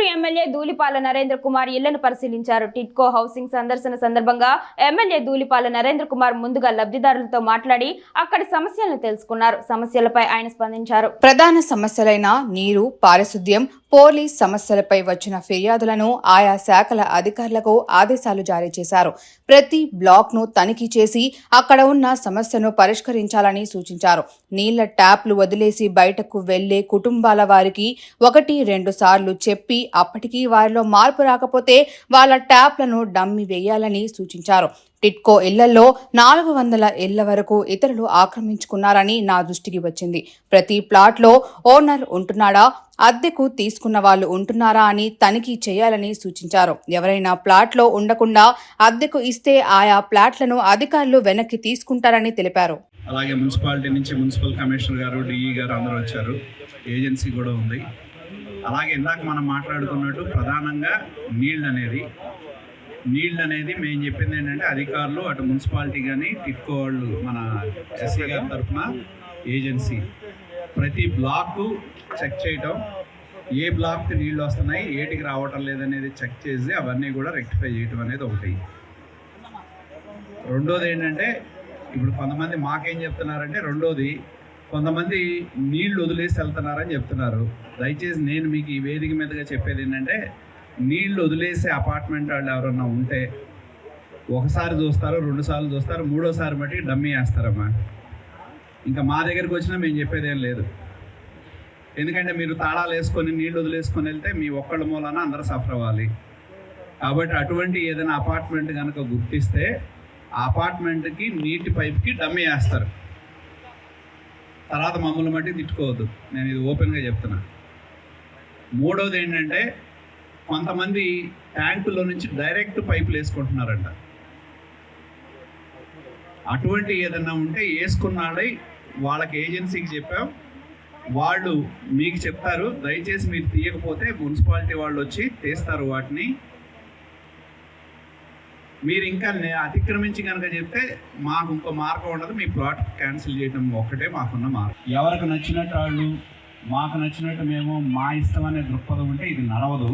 Nellore MLA Dhulipala Narendra Kumar ఇళ్ళను పరిశీలించారు. TIDCO housing సందర్శన సందర్భంగా ఎమ్మెల్యే ధూళిపాల నరేంద్ర కుమార్ ముందుగా లబ్ధిదారులతో మాట్లాడి అక్కడి సమస్యలను తెలుసుకున్నారు. సమస్యలపై ఆయన స్పందించారు. ప్రధాన సమస్యలైన నీరు పారిశుద్ధ్యం పోలీస్ సమస్యలపై వచ్చిన ఫిర్యాదులను ఆయా శాఖల అధికారులకు ఆదేశాలు జారీ చేశారు. ప్రతి బ్లాక్ను తనిఖీ చేసి అక్కడ ఉన్న సమస్యను పరిష్కరించాలని సూచించారు. నీళ్ళ ట్యాప్లు వదిలేసి బయటకు వెళ్ళే కుటుంబాల వారికి ఒకటి రెండు సార్లు చెప్పి అప్పటికీ వారిలో మార్పు రాకపోతే వాళ్ళ ట్యాప్లను డమ్మి వేయాలని సూచించారు. టిట్కో ఇళ్ళలో నాలుగు వందల ఇళ్ళ వరకు ఇతరులు ఆక్రమించుకున్నారని నా దృష్టికి వచ్చింది. ప్రతి ప్లాట్లో ఓనర్ ఉంటున్నాడా? అద్దెకు తీసుకున్న వాళ్ళు ఉంటున్నారా అని తనిఖీ చేయాలని సూచించారు. ఎవరైనా ప్లాట్లో ఉండకుండా అద్దెకు ఇస్తే ఆయా ప్లాట్లను అధికారులు వెనక్కి తీసుకుంటారని తెలిపారు. అలాగే మున్సిపాలిటీ నుంచి మున్సిపల్ కమిషనర్ గారు డిఈ గారు అందరూ వచ్చారు. ఏజెన్సీ కూడా ఉంది. అలాగే ఇందాక మనం మాట్లాడుకున్నట్టు ప్రధానంగా నీళ్ళు అనేది నీళ్ళు అనేది మేము చెప్పింది ఏంటంటే అధికారులు అటు మున్సిపాలిటీ కానీ టిట్కో వాళ్ళు మన ఎస్సీ గారి తరఫున ఏజెన్సీ ప్రతి బ్లాక్ చెక్ చేయటం. ఏ బ్లాక్కి నీళ్ళు వస్తున్నాయి ఏటికి రావటం లేదనేది చెక్ చేసి అవన్నీ కూడా రెక్టిఫై చేయటం అనేది ఒకటి. రెండోది ఏంటంటే ఇప్పుడు కొంతమంది మాకేం చెప్తున్నారంటే రెండోది కొంతమంది నీళ్ళు వదిలేసి వెళ్తున్నారని చెప్తున్నారు. దయచేసి నేను మీకు ఈ వేదిక మీదుగా చెప్పేది ఏంటంటే నీళ్ళు వదిలేసే అపార్ట్మెంట్ వాళ్ళు ఎవరన్నా ఉంటే ఒకసారి చూస్తారు రెండు సార్లు చూస్తారు మూడోసారి బట్టి డమ్మీ వేస్తారమ్మా. ఇంకా మా దగ్గరికి వచ్చినా మేము చెప్పేది ఏం లేదు. ఎందుకంటే మీరు తాళాలు వేసుకొని నీళ్ళు వదిలేసుకొని వెళ్తే మీ ఒక్కళ్ళ మూలాన అందరూ సఫర్ అవ్వాలి. కాబట్టి అటువంటి ఏదైనా అపార్ట్మెంట్ కనుక గుర్తిస్తే ఆ అపార్ట్మెంట్కి నీటి పైప్కి డమ్మీ వేస్తారు. తర్వాత మమ్మల్ని మట్టి తిట్టుకోవద్దు. నేను ఇది ఓపెన్గా చెప్తున్నా. మూడోది ఏంటంటే కొంతమంది ట్యాంకులో నుంచి డైరెక్ట్ పైపులు వేసుకుంటున్నారంట. అటువంటి ఏదన్నా ఉంటే వేసుకున్నాడై వాళ్ళకి ఏజెన్సీకి చెప్పాం. వాళ్ళు మీకు చెప్తారు. దయచేసి మీరు తీయకపోతే మున్సిపాలిటీ వాళ్ళు వచ్చి తీస్తారు వాటిని. మీరు ఇంకా అతిక్రమించి కనుక చెప్తే మాకు ఇంకో మార్గం ఉండదు. మీ ప్లాట్ క్యాన్సిల్ చేయడం ఒక్కటే మాకున్న మార్గం. ఎవరికి నచ్చినట్టు వాళ్ళు మాకు నచ్చినట్టు మేము మా ఇష్టం అనే దృక్పథం ఉంటే ఇది నడవదు.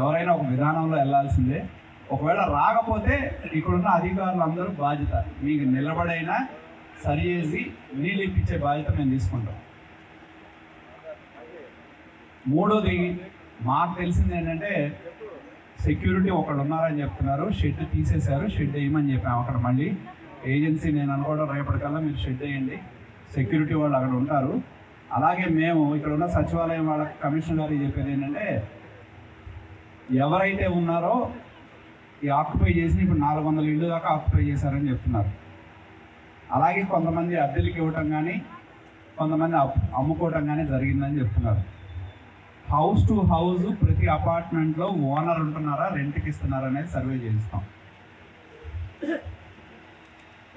ఎవరైనా ఒక విధానంలో వెళ్ళాల్సిందే. ఒకవేళ రాకపోతే ఇక్కడున్న అధికారులు అందరూ బాధ్యత. మీకు నిలబడైనా సరి చేసి నీళ్ళు ఇప్పించే బాధ్యత మేము తీసుకుంటాం. మూడోది మాకు తెలిసింది ఏంటంటే సెక్యూరిటీ ఒకడు ఉన్నారని చెప్తున్నారు. షెడ్ తీసేశారు షెడ్ వేయమని చెప్పాము అక్కడ మళ్ళీ. ఏజెన్సీ నేను అనుకోవడం రేపటికల్లా మీరు షెడ్ వేయండి. సెక్యూరిటీ వాళ్ళు అక్కడ ఉంటారు. అలాగే మేము ఇక్కడ ఉన్న సచివాలయం వాళ్ళ కమిషనర్ గారికి చెప్పేది ఏంటంటే ఎవరైతే ఉన్నారో ఈ ఆక్యుపై చేసి ఇప్పుడు నాలుగు వందల ఇళ్ళు దాకా ఆక్యుపై చేశారని చెప్తున్నారు. అలాగే కొంతమంది అద్దెలకి ఇవ్వటం కానీ కొంతమంది అప్- అమ్ముకోవటం కానీ జరిగిందని చెప్తున్నారు. హౌస్ టు హౌస్ ప్రతి అపార్ట్మెంట్లో ఓనర్ ఉంటున్నారా రెంట్కి ఇస్తున్నారా అనేది సర్వే చేయిస్తాం.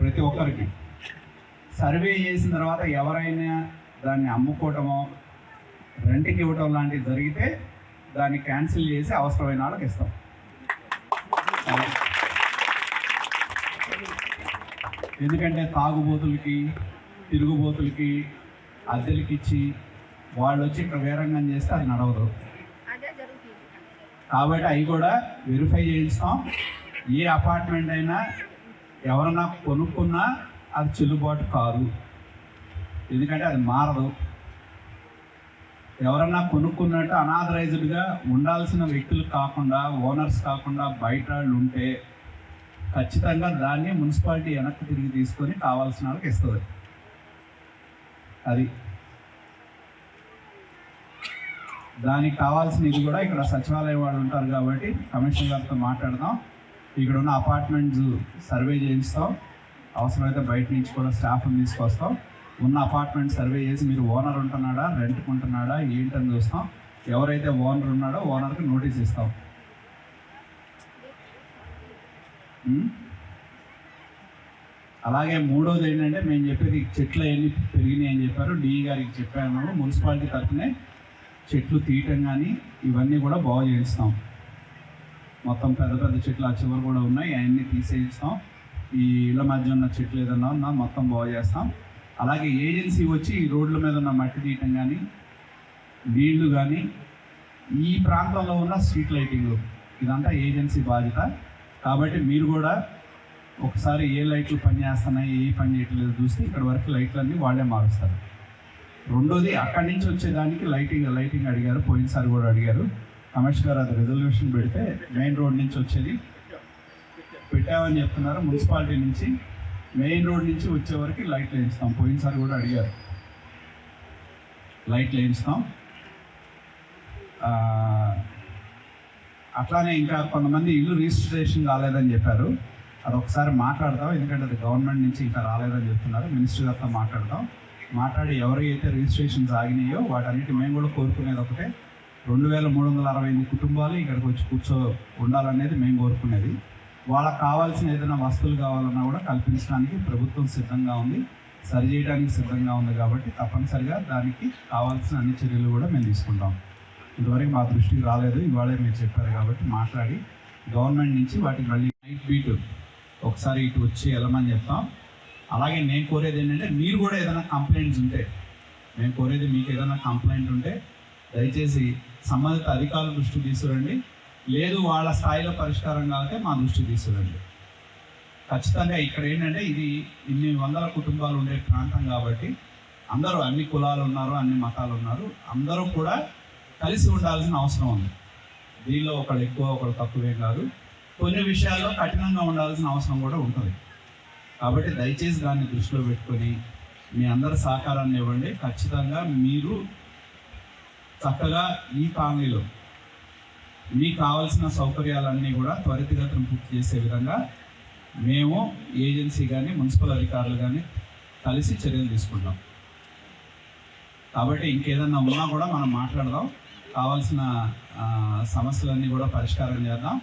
ప్రతి ఒక్కరికి. సర్వే చేసిన తర్వాత ఎవరైనా దాన్ని అమ్ముకోవటమో రెంట్కి ఇవ్వటం లాంటివి జరిగితే దాన్ని క్యాన్సిల్ చేసి అవసరమైన వాళ్ళకి ఇస్తాం. ఎందుకంటే తాగుబోతులకి తిరుగుబోతులకి అద్దెలకి ఇచ్చి వాళ్ళు వచ్చి ఇక్కడ వేరంగం చేస్తే అది నడవదు. కాబట్టి అవి కూడా వెరిఫై చేయిస్తాం. ఏ అపార్ట్మెంట్ అయినా ఎవరన్నా కొనుక్కున్నా అది చెల్లుబాటు కాదు. ఎందుకంటే అది మారదు. ఎవరన్నా కొనుక్కున్నట్టు అనాథరైజ్డ్గా ఉండాల్సిన వ్యక్తులు కాకుండా ఓనర్స్ కాకుండా బయట వాళ్ళు ఉంటే ఖచ్చితంగా దాన్ని మున్సిపాలిటీ వెనక్కి తిరిగి తీసుకొని కావాల్సిన వాళ్ళకి ఇస్తుంది. అది. దానికి కావాల్సిన ఇది కూడా ఇక్కడ సచివాలయం వాళ్ళు ఉంటారు కాబట్టి కమిషనర్ గారితో మాట్లాడదాం. ఇక్కడ ఉన్న అపార్ట్మెంట్స్ సర్వే చేయిస్తాం. అవసరమైతే బయట నుంచి కూడా స్టాఫ్ని తీసుకొస్తాం. ఉన్న అపార్ట్మెంట్ సర్వే చేసి మీరు ఓనర్ ఉంటున్నాడా రెంట్కి ఉంటున్నాడా ఏంటని చూస్తాం. ఎవరైతే ఓనర్ ఉన్నాడో ఓనర్కి నోటీస్ ఇస్తాం. అలాగే మూడోది ఏంటంటే మేము చెప్పేది చెట్లు అవన్నీ పెరిగినాయి అని చెప్పారు. డిఈ గారికి చెప్పాను. మున్సిపాలిటీ తరఫునే చెట్లు తీయటం కానీ ఇవన్నీ కూడా బాగు చేయిస్తాం. మొత్తం పెద్ద పెద్ద చెట్లు ఆ చివరు కూడా ఉన్నాయి. అవన్నీ తీసేయిస్తాం. ఈ ఇళ్ళ మధ్య ఉన్న చెట్లు ఏదన్నా ఉన్నా మొత్తం బాగు చేస్తాం. అలాగే ఏజెన్సీ వచ్చి ఈ రోడ్ల మీద ఉన్న మట్టి తీయటం కానీ నీళ్ళు కానీ ఈ ప్రాంతంలో ఉన్న స్ట్రీట్ లైటింగ్ ఇదంతా ఏజెన్సీ బాధ్యత. కాబట్టి మీరు కూడా ఒకసారి ఏ లైట్లు పనిచేస్తున్నాయి ఏ పని చేయట్లేదు చూస్తే ఇక్కడ వరకు లైట్లన్నీ వాళ్ళే మారుస్తారు. రెండోది అక్కడి నుంచి వచ్చేదానికి లైటింగ్ లైటింగ్ అడిగారు పోయినసారి కూడా అడిగారు. కమిషనర్ గారు అది రిజల్యూషన్ పెడితే మెయిన్ రోడ్ నుంచి వచ్చేది. పెట్టామని చెప్తున్నారు మున్సిపాలిటీ నుంచి. మెయిన్ రోడ్ నుంచి వచ్చే వరకు లైట్లు వేయిస్తాం పోయినసారి కూడా అడిగారు. లైట్లు వేయిస్తాం అట్లానే ఇంకా కొంతమంది ఇల్లు రిజిస్ట్రేషన్ కాలేదని చెప్పారు. అది ఒకసారి మాట్లాడతాం ఎందుకంటే అది గవర్నమెంట్ నుంచి ఇంకా రాలేదని చెప్తున్నారు. మినిస్టర్ గారితో మాట్లాడతాం మాట్లాడి ఎవరైతే రిజిస్ట్రేషన్స్ ఆగినాయో వాటన్నిటి మేము కూడా కోరుకునేది ఒకటే. రెండు వేల మూడు వందల అరవై ఎనిమిది కుటుంబాలు ఇక్కడికి వచ్చి కూర్చో ఉండాలనేది మేము కోరుకునేది. వాళ్ళకి కావాల్సిన ఏదైనా వస్తువులు కావాలన్నా కూడా కల్పించడానికి ప్రభుత్వం సిద్ధంగా ఉంది. సరి చేయడానికి సిద్ధంగా ఉంది కాబట్టి తప్పనిసరిగా దానికి కావాల్సిన అన్ని చర్యలు కూడా మేము తీసుకుంటాం. ఇదివరకు మా దృష్టికి రాలేదు. ఇవాళే మీరు చెప్పారు కాబట్టి మాట్లాడి గవర్నమెంట్ నుంచి వాటికి మళ్ళీ నైట్ బీట్ ఒకసారి ఇటు వచ్చి వెళ్ళమని చెప్తాం. అలాగే నేను కోరేది ఏంటంటే మీరు కూడా ఏదైనా కంప్లైంట్స్ ఉంటే మేము కోరేది మీకు ఏదైనా కంప్లైంట్ ఉంటే దయచేసి సంబంధిత అధికారుల దృష్టికి తీసుకురండి. లేదు వాళ్ళ స్థాయిలో పరిష్కారం కాకపోతే మా దృష్టి తీసుకురండి. ఖచ్చితంగా ఇక్కడ ఏంటంటే ఇది ఇన్ని వందల కుటుంబాలు ఉండే ప్రాంతం కాబట్టి అందరూ అన్ని కులాలు ఉన్నారు అన్ని మతాలు ఉన్నారు. అందరూ కూడా కలిసి ఉండాల్సిన అవసరం ఉంది. దీనిలో ఒకళ్ళు ఎక్కువ ఒకళ్ళు తక్కువేం కాదు. కొన్ని విషయాల్లో కఠినంగా ఉండాల్సిన అవసరం కూడా ఉంటుంది. కాబట్టి దయచేసి దాన్ని దృష్టిలో పెట్టుకొని మీ అందరి సహకారాన్ని ఇవ్వండి. ఖచ్చితంగా మీరు చక్కగా ఈ కాలనీలో మీకు కావాల్సిన సౌకర్యాలన్నీ కూడా త్వరితగతిన పూర్తి చేసే విధంగా మేము ఏజెన్సీ కానీ మున్సిపల్ అధికారులు కానీ కలిసి చర్యలు తీసుకుంటాం. కాబట్టి ఇంకేదన్నా ఉన్నా కూడా మనం మాట్లాడదాం. కావాల్సిన సమస్యలన్నీ కూడా పరిష్కారం చేద్దాం.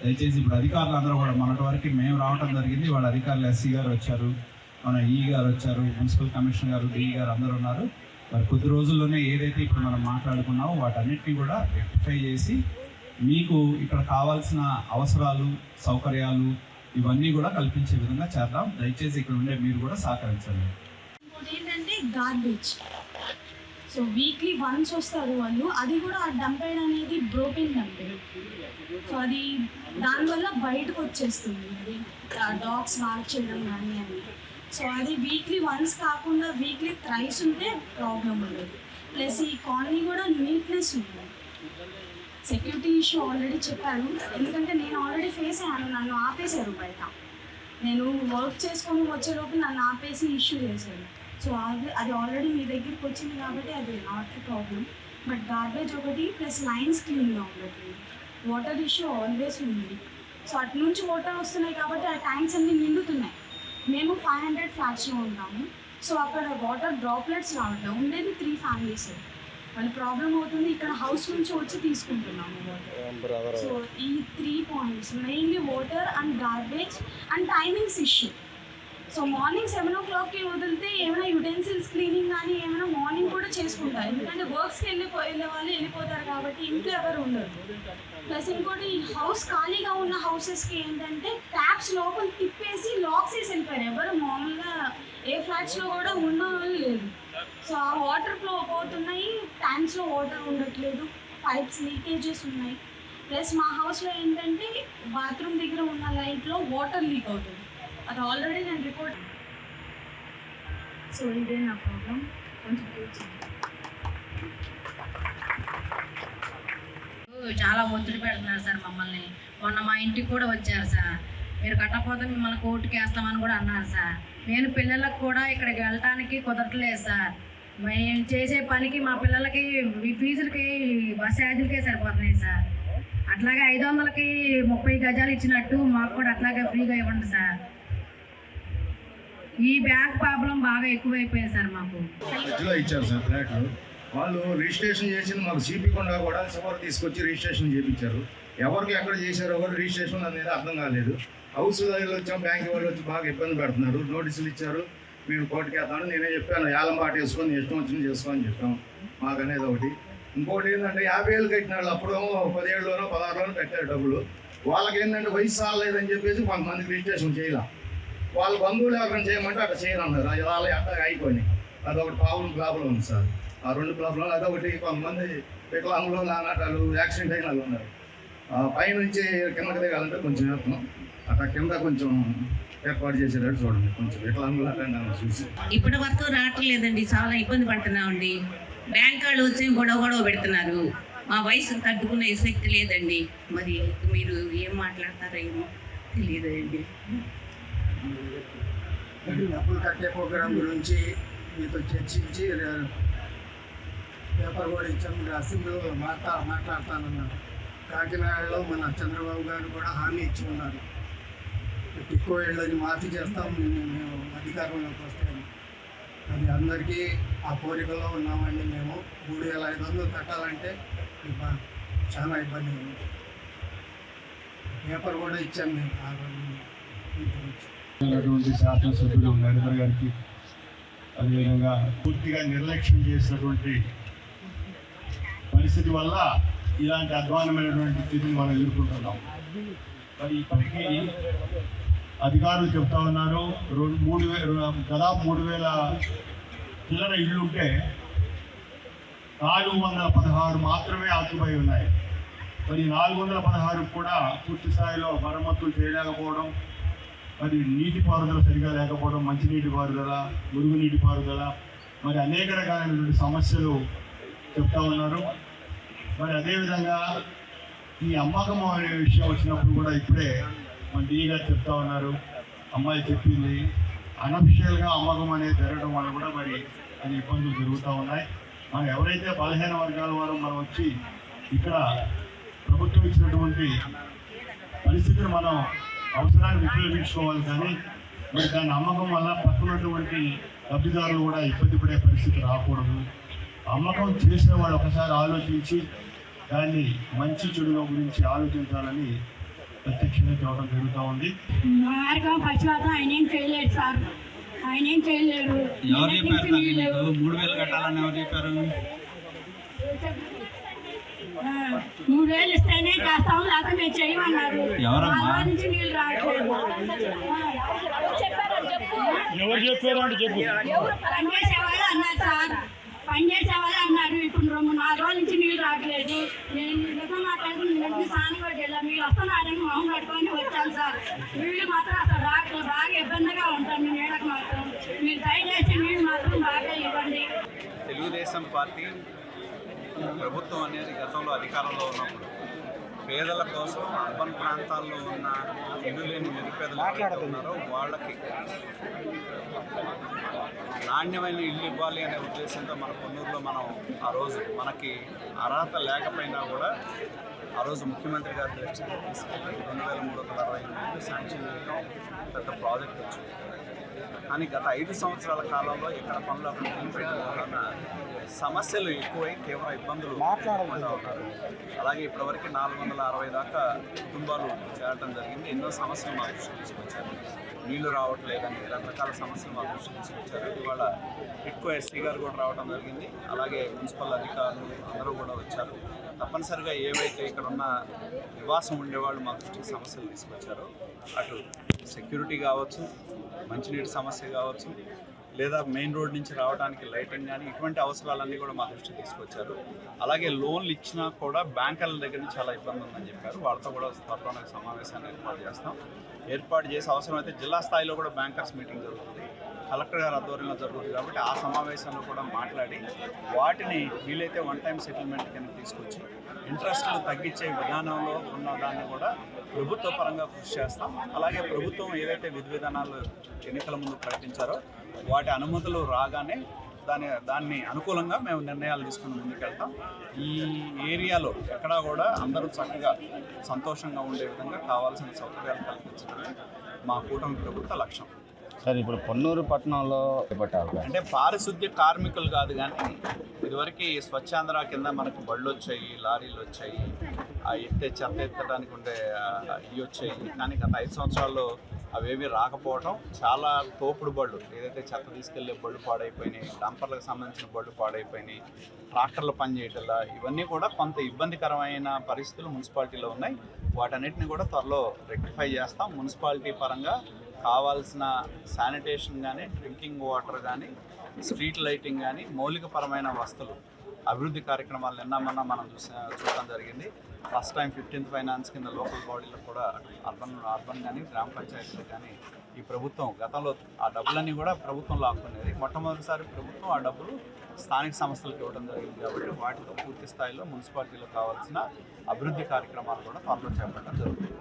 దయచేసి ఇప్పుడు అధికారులు అందరూ కూడా మొన్నటి వరకు మేము రావటం జరిగింది. వాళ్ళ అధికారులు ఎస్సీ గారు వచ్చారు మన ఈ గారు వచ్చారు మున్సిపల్ కమిషనర్ గారు డిఈ గారు అందరూ ఉన్నారు. మరి కొద్ది రోజుల్లోనే ఏదైతే ఇప్పుడు మనం మాట్లాడుకున్నామో వాటన్నిటిని కూడా రెక్టిఫై చేసి మీకు ఇక్కడ కావాల్సిన అవసరాలు సౌకర్యాలు ఇవన్నీ కూడా కల్పించే విధంగా చేద్దాం. దయచేసి ఇక్కడ ఉండే మీరు కూడా సహకరించండి. ఇంకోటి ఏంటంటే గార్బేజ్ సో వీక్లీ వన్స్ వస్తారు వాళ్ళు. అది కూడా ఆ డంపేడ్ అనేది బ్రోకెన్ డంపేడ్ సో అది దానివల్ల బయటకు వచ్చేస్తుంది. అది డాగ్స్ వాక్ చేయడం కానీ అని. సో అది వీక్లీ వన్స్ కాకుండా వీక్లీ థ్రైస్ ఉంటే ప్రాబ్లం ఉండదు. ప్లస్ ఈ కాలనీ కూడా నీట్నెస్ ఉంటుంది. సెక్యూరిటీ ఇష్యూ ఆల్రెడీ చెప్పారు ఎందుకంటే నేను ఆల్రెడీ ఫేస్ అయ్యాను. నన్ను ఆపేశారు బయట. నేను వర్క్ చేసుకొని వచ్చేలోపు నన్ను ఆపేసి ఇష్యూ చేశారు. సో అది అది ఆల్రెడీ మీ దగ్గరికి వచ్చింది కాబట్టి అది నాట్ ప్రాబ్లం బట్ గార్బేజ్ ఒకటి ప్లస్ లైన్స్ క్లీన్గా ఉండట్లేదు వాటర్ ఇష్యూ ఆల్వేస్ ఉంది. సో అటు నుంచి వాటర్ వస్తున్నాయి కాబట్టి ఆ ట్యాంక్స్ అన్నీ నిండుతున్నాయి. మేము ఫైవ్ హండ్రెడ్ ఫ్లాట్స్లో ఉంటాము సో అక్కడ వాటర్ డ్రాప్లెట్స్ రావట్లేదు ఉండేది త్రీ ఫ్యామిలీస్ వాళ్ళ ప్రాబ్లం అవుతుంది. ఇక్కడ హౌస్ నుంచి వచ్చి తీసుకుంటున్నాము వాటర్ సో ఈ three points mainly water and garbage and timings issue so morning seven ఓ క్లాక్కి వదిలితే ఏమైనా యుటెన్సిల్స్ క్లీనింగ్ కానీ ఏమైనా మార్నింగ్ కూడా చేసుకుంటారు. ఎందుకంటే వర్క్స్కి వెళ్ళిపో వెళ్ళే వాళ్ళు వెళ్ళిపోతారు కాబట్టి ఇంట్లో ఎవరు ఉండరు. ప్లస్ ఇంకోటి హౌస్ ఖాళీగా ఉన్న హౌసెస్కి ఏంటంటే ట్యాప్స్ లోపల తిప్పేసి లాక్స్ వేసి వెళ్ళిపోయారు. ఎవరు మామూలుగా ఏ ఫ్లాట్స్లో కూడా ఉన్న వాళ్ళు లేదు. సో ఆ వాటర్ ఫ్లో పోతున్నాయి ట్యాంక్స్లో వాటర్ ఉండట్లేదు పైప్స్ లీకేజెస్ ఉన్నాయి. ప్లస్ మా హౌస్లో ఏంటంటే బాత్రూమ్ దగ్గర ఉన్న లైట్లో వాటర్ లీక్ అవుతుంది. అది ఆల్రెడీ నేను రిపోర్ట్ సో ఇదే నా ప్రాబ్లం కొంచెం చాలా ఒత్తిడి పెడుతున్నారు సార్ మమ్మల్ని. మొన్న మా ఇంటికి కూడా వచ్చారు సార్. మీరు కట్టకపోతే మిమ్మల్ని కోర్టుకి వేస్తామని కూడా అన్నారు సార్. నేను పిల్లలకు కూడా ఇక్కడికి వెళ్ళటానికి కుదరట్లేదు సార్. మేము చేసే పనికి మా పిల్లలకి ఈ ఫీజులకి బస్ ఛార్జీలకే సరిపోతున్నాయి సార్. అట్లాగే ఐదు వందలకి ముప్పై గజాలు ఇచ్చినట్టు మాకు కూడా అట్లాగే ఫ్రీగా ఇవ్వండి సార్. ఈ బ్యాంక్ ప్రాబ్లం బాగా ఎక్కువైపోయింది సార్ మాకు. ఇచ్చారు సార్ ఫ్లాట్లు. వాళ్ళు రిజిస్ట్రేషన్ చేసింది మాకు చూపించకుండా కూడా చివరి తీసుకొచ్చి రిజిస్ట్రేషన్ చేయించారు ఎవరికి ఎక్కడ చేశారు ఎవరు రిజిస్ట్రేషన్ అనేది అర్థం కాలేదు. హౌస్ దగ్గర వచ్చాం బ్యాంక్ వాళ్ళు వచ్చి బాగా ఇబ్బంది పెడుతున్నారు. నోటీసులు ఇచ్చారు. మేము కోర్టుకి వెళ్తాను నేనే చెప్పాను. ఏలం వేసుకొని ఇష్టం వచ్చింది చేసుకోని చెప్పాం మాకు అనేది ఒకటి. ఇంకోటి ఏంటంటే యాభై ఏళ్ళు కట్టిన వాళ్ళు పదిహేడులోనో పదహారులోనో కట్టారు డబ్బులు. వాళ్ళకి ఏంటంటే వయసు రాలేదని చెప్పేసి కొంతమందికి రిజిస్ట్రేషన్ చేయలేం. వాళ్ళ బంధువులు ఎవరైనా చేయమంటే అట్లా చేయరన్నారు. అది వాళ్ళ అట్లా అయిపోయినాయి. అదొకటి ప్రాబ్లం ప్రాబ్లం ఉంది సార్. ఆ రెండు ప్రాబ్లం అదొకటి కొంతమంది వికలాంగులు నానాటాలు యాక్సిడెంట్ అయిన వాళ్ళు ఉన్నారు. ఆ పైనుంచి కిందకి దిగాలంటే కొంచెం వేస్తున్నాం అట్లా కింద కొంచెం ఏర్పాటు చేసేటట్టు చూడండి. కొంచెం వికలాంగులు చూసి. ఇప్పటి వరకు రావట్లేదండి. చాలా ఇబ్బంది పడుతున్నామండి. బ్యాంక్ వాళ్ళు వచ్చి గొడవ గొడవ పెడుతున్నారు. మా వయసు తట్టుకునే శక్తి లేదండి. మరి మీరు ఏం మాట్లాడతారో ఏమో తెలియదండి. డబ్బులు కట్టే ప్రోగ్రాం గురించి మీతో చర్చించి పేపర్ కూడా ఇచ్చాం. మీరు అసెంబ్లీలో మాట్లా మాట్లాడతానన్నారు కాకినాడలో మన చంద్రబాబు గారు కూడా హామీ ఇచ్చి ఉన్నారు. టిక్కో ఇళ్ళని మార్పు చేస్తాం మేము మేము అధికారంలోకి వస్తే అది అందరికీ ఆ కోరికలో ఉన్నామండి మేము. మూడు వేల ఐదు వందలు కట్టాలంటే చాలా ఇబ్బంది ఉంది. పేపర్ కూడా ఇచ్చాం మేము. ఆ రోజు మీ శాసనసభ్యులు నరేంద్ర గారికి అదేవిధంగా పూర్తిగా నిర్లక్ష్యం చేసినటువంటి పరిస్థితి వల్ల ఇలాంటి అధ్వానమైనటువంటి స్థితిని మనం ఎదుర్కొంటున్నాం. మరి ఇప్పటికీ అధికారులు చెప్తా ఉన్నారు. రెండు మూడు వే దాదాపు మూడు వేల చిల్లర ఇళ్ళుంటే నాలుగు వందల పదహారు మాత్రమే ఆకుపోయి ఉన్నాయి. మరి నాలుగు వందల పదహారు కూడా పూర్తి స్థాయిలో మరమ్మతులు చేయలేకపోవడం మరి నీటి పారుదల సరిగా లేకపోవడం మంచినీటి పారుదల మురుగునీటి పారుదల మరి అనేక రకాలైనటువంటి సమస్యలు చెప్తా ఉన్నారు. మరి అదేవిధంగా ఈ అమ్మకం అనే విషయం వచ్చినప్పుడు కూడా ఇప్పుడే మన డీగా చెప్తా ఉన్నారు. అమ్మాయి చెప్పింది. అనఫిషియల్గా అమ్మకం అనేది జరగడం వల్ల కూడా మరి అది ఇబ్బందులు జరుగుతూ ఉన్నాయి. మనం ఎవరైతే బలహీన వర్గాల వారు మనం వచ్చి ఇక్కడ ప్రభుత్వం ఇచ్చినటువంటి పరిస్థితిని మనం అవసరాన్ని ఉపయోగించుకోవాలి కానీ మరి దాని అమ్మకం వల్ల పక్కనటువంటి లబ్ధిదారులు కూడా ఇబ్బంది పడే పరిస్థితి రాకూడదు. అమ్మకం చేసేవాడు ఒకసారి ఆలోచించి దాన్ని మంచి చెడుల గురించి ఆలోచించాలని ప్రత్యక్షంగా చెప్పడం జరుగుతూ ఉంది. మార్గం ఆయన ఏం చేయలేడు సార్. ఆయన ఏం చేయలేడు. ఎవరు చెప్పారు తల్లి నీకు? మూడు వేలు కట్టాలని ఎవరు చెప్పారు? మూడు వేలు ఇస్తేనే చేస్తాం లేకపోతే మేము చేయమన్నారు. ఎవరమ్మా? నుంచి నీళ్ళు రావట్లేదు. ఎవరు చెప్పారు అంటే చెప్పు. అన్నారు సార్ పనిచేసేవాళ్ళు అన్నారు ఇప్పుడు రెండు నాలుగు రోజుల నుంచి నీళ్ళు రావట్లేదు నేను నిజం మాట్లాడుకుని నేను సానుగోడు వెళ్ళాను మీరు వస్తున్నారని మొహం కట్టుకొని వచ్చాను సార్ నీళ్ళు మాత్రం అసలు రావట్లేదు బాగా ఇబ్బందిగా ఉంటాను నీళ్ళకి మాత్రం మీరు దయచేసి నీళ్ళు మాత్రం బాగా ఇవ్వండి తెలుగుదేశం పార్టీ ప్రభుత్వం అనేది గతంలో అధికారంలో ఉన్నప్పుడు పేదల కోసం అర్బన్ ప్రాంతాల్లో ఉన్న ఇల్లు లేని నిరుపేదలు మాట్లాడుతున్నారో వాళ్ళకి నాణ్యమైన ఇల్లు ఇవ్వాలి అనే ఉద్దేశంతో మన కొన్నూరులో మనం ఆ రోజు మనకి అర్హత లేకపోయినా కూడా ఆ రోజు ముఖ్యమంత్రి గారి దృష్టికి తీసుకెళ్ళి రెండు వేల మూడు వందల అరవై ఎనిమిది శాంక్షన్ చేయడం పెద్ద ప్రాజెక్ట్ వచ్చింది. కానీ గత ఐదు సంవత్సరాల కాలంలో ఇక్కడ పనులు అక్కడ వలన సమస్యలు ఎక్కువై తీవ్ర ఇబ్బందులు ఎదుర్కొంటూ ఉన్నారు. అలాగే ఇప్పటివరకు నాలుగు వందల అరవై దాకా కుటుంబాలు చేరడం జరిగింది. ఎన్నో సమస్యలు మా దృష్టికి తీసుకొచ్చారు. నీళ్ళు రావట్లేదని రకరకాల సమస్యలు మా దృష్టికి తీసుకొచ్చారు. ఇవాళ ఎక్కువ ఎస్సీ గారు కూడా రావడం జరిగింది. అలాగే మున్సిపల్ అధికారులు అందరూ కూడా వచ్చారు. తప్పనిసరిగా ఏవైతే ఇక్కడ ఉన్న నివాసం ఉండేవాళ్ళు మా దృష్టికి సమస్యలు తీసుకొచ్చారో అటు సెక్యూరిటీ కావచ్చు మంచినీటి సమస్య కావచ్చు లేదా మెయిన్ రోడ్ నుంచి రావడానికి లైటింగ్ కానీ ఇటువంటి అవసరాలన్నీ కూడా మా దృష్టికి తీసుకొచ్చారు. అలాగే లోన్లు ఇచ్చినా కూడా బ్యాంకర్ల దగ్గర నుంచి చాలా ఇబ్బంది ఉందని చెప్పారు. వాళ్ళతో కూడా త్వరలోనే సమావేశాన్ని ఏర్పాటు చేస్తాం. ఏర్పాటు చేసి అవసరమైతే జిల్లా స్థాయిలో కూడా బ్యాంకర్స్ మీటింగ్ జరుగుతుంది. కలెక్టర్ గారి ఆధ్వర్యంలో జరుగుతుంది కాబట్టి ఆ సమావేశంలో కూడా మాట్లాడి వాటిని వీలైతే వన్ టైం సెటిల్మెంట్ కింద తీసుకొచ్చి ఇంట్రెస్ట్లు తగ్గించే విధానంలో ఉన్న దాన్ని కూడా ప్రభుత్వ పరంగా కృషి చేస్తాం. అలాగే ప్రభుత్వం ఏదైతే విధి విధానాలు ఎన్నికల ముందు ప్రకటించారో వాటి అనుమతులు రాగానే దాని దాన్ని అనుకూలంగా మేము నిర్ణయాలు తీసుకుని ముందుకెళ్తాం. ఈ ఏరియాలో ఎక్కడా కూడా అందరూ చక్కగా సంతోషంగా ఉండే విధంగా కావాల్సిన సౌకర్యాలు కల్పించడమే మా కూటమి ప్రభుత్వ లక్ష్యం. సార్ ఇప్పుడు పొన్నూరు పట్టణంలో అంటే పారిశుద్ధ్య కార్మికులు కాదు కానీ ఇదివరకు స్వచ్ఛాంధ్ర కింద మనకు బళ్ళు వచ్చాయి లారీలు వచ్చాయి ఆ ఎత్తే చెత్త ఎత్తడానికి ఉండే ఇవి వచ్చాయి. కానీ గత ఐదు సంవత్సరాల్లో అవేవి రాకపోవడం చాలా తోపుడు బళ్ళు. ఏదైతే చెత్త తీసుకెళ్ళే బళ్ళు పాడైపోయినాయి డంపర్లకు సంబంధించిన బళ్ళు పాడైపోయినాయి ట్రాక్టర్లు పనిచేయటంలా ఇవన్నీ కూడా కొంత ఇబ్బందికరమైన పరిస్థితులు మున్సిపాలిటీలో ఉన్నాయి. వాటన్నిటిని కూడా త్వరలో రెక్టిఫై చేస్తాం. మున్సిపాలిటీ పరంగా కావాల్సిన శానిటేషన్ కానీ డ్రింకింగ్ వాటర్ కానీ స్ట్రీట్ లైటింగ్ కానీ మౌలికపరమైన వస్తువులు అభివృద్ధి కార్యక్రమాలు నిన్న మొన్న మనం చూసా చూడటం జరిగింది. ఫస్ట్ టైం ఫిఫ్టీన్త్ ఫైనాన్స్ కింద లోకల్ బాడీలకు కూడా అర్బన్ అర్బన్ కానీ గ్రామ పంచాయతీలు కానీ ఈ ప్రభుత్వం గతంలో ఆ డబ్బులన్నీ కూడా ప్రభుత్వం లాక్కునేది. మొట్టమొదటిసారి ప్రభుత్వం ఆ డబ్బులు స్థానిక సంస్థలకు ఇవ్వడం జరిగింది కాబట్టి వాటితో పూర్తి స్థాయిలో మున్సిపాలిటీలో కావాల్సిన అభివృద్ధి కార్యక్రమాలు కూడా త్వరలో చేపట్టడం జరుగుతుంది.